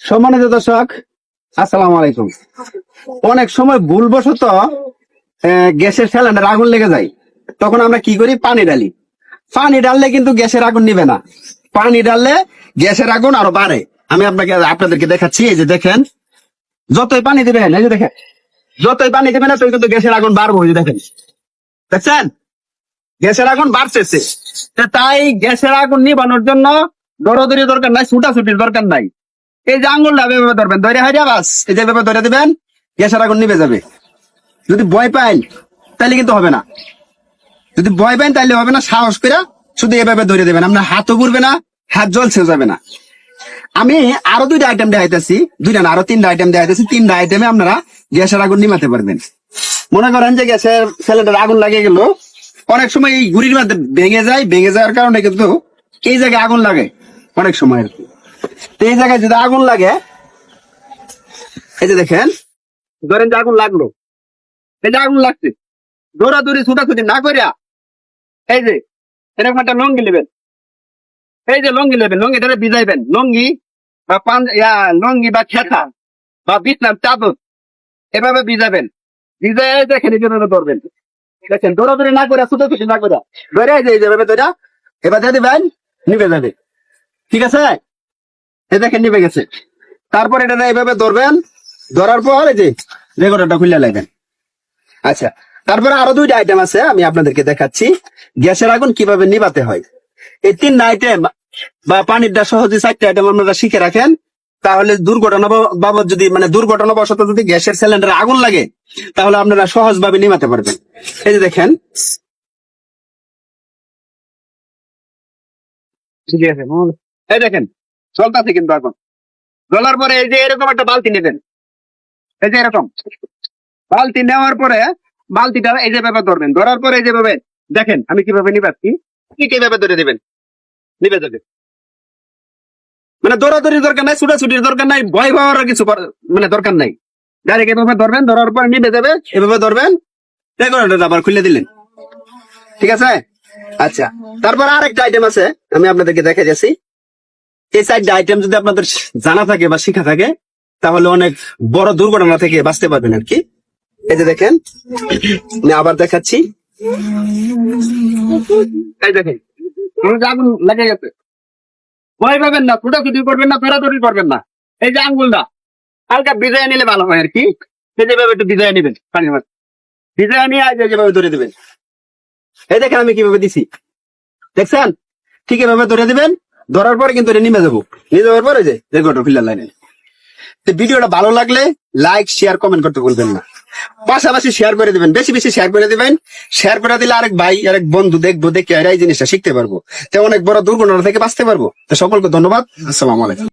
সম্মানিত দর্শক, আসসালামু আলাইকুম। অনেক সময় ভুলবশত গ্যাসের সিলিন্ডার আগুন লেগে যায়। তখন আমরা কি করি? পানি ডালি পানি ডাললে কিন্তু গ্যাসের আগুন নিবে না। পানি ডাললে গ্যাসের আগুন আরও বাড়ে। আমি আপনাকে, আপনাদেরকে দেখাচ্ছি, এই যে দেখেন। যতই পানি দিবেন এই যে দেখেন। যতই পানি দিবেন ততই কিন্তু গ্যাসের আগুন বাড়বো, এই যে দেখেন। দেখছেন? গ্যাসের আগুন বাড়তেছে। তা তাই গ্যাসের আগুন নিবানোর জন্য দৌড়াদৌড়ি দরকার নাই, ছুটাছুটির দরকার নাই। এই যে ধরবেন, ধরে বাস, এই যে ধরে দিবেন, গ্যাসের আগুন নিভে যাবে। যদি ভয় তাহলে কিন্তু হবে না। যদি ভয় তাহলে হবে না, সাহস করে শুধু এভাবে ধরে দেবেন। আপনার হাতও ঘুরবে না, হাত যাবে না। আমি আরও দুইটা আইটেম দেখাইতেছি, দুইটা আরও তিনটা আইটেম দেখাইতেছি। তিনটা আইটেমে আপনারা গ্যাসের আগুন নিমাতে পারবেন। মনে করেন যে গ্যাসের সিলিন্ডার আগুন লাগিয়ে গেল, অনেক সময় এই গুড়ির মধ্যে ভেঙে যায়, ভেঙে যাওয়ার কারণে কিন্তু এই জায়গায় আগুন লাগে। অনেক সময় আর কি। তো এই জায়গায় যদি আগুন লাগে, এই যে দেখেন, ধরেন যে আগুন লাগল। এই যে আগুন লাগছে। দৌড়াদৌড়ি, ছুটাছুটি না করিয়া, এই যে, এরকম একটা লঙ্গি নেবেন। এই যে লঙ্গি নেবেন, লঙ্গি ধরে ভিজাইবেন। লঙ্গি বা পান লঙ্গি বা খেতা বা বিছনার চাদর, এভাবে ভিজাবেন। ভিজাই দেখেন জন্য ধরবেন। দেখেন, দৌড়াদৌড়ি না করে ছুটাছুটি না করে ধরে এই যে এই যে এভাবে ধরে এবার দিয়ে দিবেন নিবে যাবে। ঠিক আছে? এই দেখেন নিবে গেছে। তারপর এটা এইভাবে ধরবেন। ধরার পর এই যে রেকর্ডারটা খুলে লাগবেন আচ্ছা তারপরে আরও দুইটা আইটেম আছে, আমি আপনাদেরকে দেখাচ্ছি। গ্যাসের আগুন কীভাবে নিভাতে হয়? এই তিন আইটেম বা পানিরটা সহজে চারটে আইটেম আপনারা শিখে রাখেন, তাহলে দুর্ঘটনা বাবদ যদি মানে দুর্ঘটনা বশত যদি গ্যাসের সিলিন্ডারে আগুন লাগে, তাহলে আপনারা সহজভাবে নিভাতে পারবেন। এই যে দেখেন। ঠিক আছে এই দেখেন, চলতেছে কিন্তু এখন। জ্বলার পরে এই যে এরকম একটা বালতি নেবেন। এই যে এরকম। বালতি নেওয়ার পরে বালতিটা এই যে ধরবেন, ধরার পরে এই যে ভাবে দেখেন, আমি কীভাবে নিবাচ্ছি? কি কীভাবে ধরে দিবেন। নিবে যাবে মানে দৌড়াদৌড়ির দরকার নাই, ছুটাছুটির দরকার নাই, ভয় পাওয়ার কিছু মানে দরকার নাই। ডাইরেক্ট এভাবে ধরবেন, ধরার পর নিবে যাবে, এভাবে ধরবেন। আবার খুলে দিলেন। ঠিক আছে? আচ্ছা। তারপর আরেকটা আইটেম আছে, আমি আপনাদেরকে দেখে যাচ্ছি এই চারটা আইটেম যদি আপনাদের জানা থাকে বা শিখা থাকে, তাহলে অনেক বড় দুর্ঘটনা থেকে বাঁচতে পারবেন আর কি। এই যে দেখেন, আমি আবার দেখাচ্ছি। এই দেখেন আগুন লেগে গেছে। ভয় পাবেন না ছুটাছুটি করবেন না দৌড়াদৌড়ি করবেন না। এই যে আঙ্গুলটা, হালকা ভিজায় নিলে ভালো হয় আর কি। যেভাবে একটু ভিজায় নিবেন, পানির মধ্যে। ভিজায় নিয়ে যেভাবে ধরে দিবেন। এই দেখেন আমি কীভাবে দিছি। দেখছেন? ঠিক এভাবে ধরে দিবেন। ধরার পরে কিন্তু এটা নেমে যাব। নিয়ে যাওয়ার পরে যে রেকর্ড ফিল্ডার লাইনে তো ভিডিওটা ভালো লাগলে লাইক শেয়ার কমেন্ট করতে বলবেন না। পাশাপাশি শেয়ার করে দেবেন, বেশি বেশি শেয়ার করে দেবেন। শেয়ার করে দিলে আরেক ভাই, আরেক বন্ধু দেখব, দেখে এই জিনিসটা শিখতে পারব। তো অনেক বড় দুর্ঘটনা থেকে বাঁচতে পারব। তো সকলকে ধন্যবাদ। আসসালাম আলাইকুম।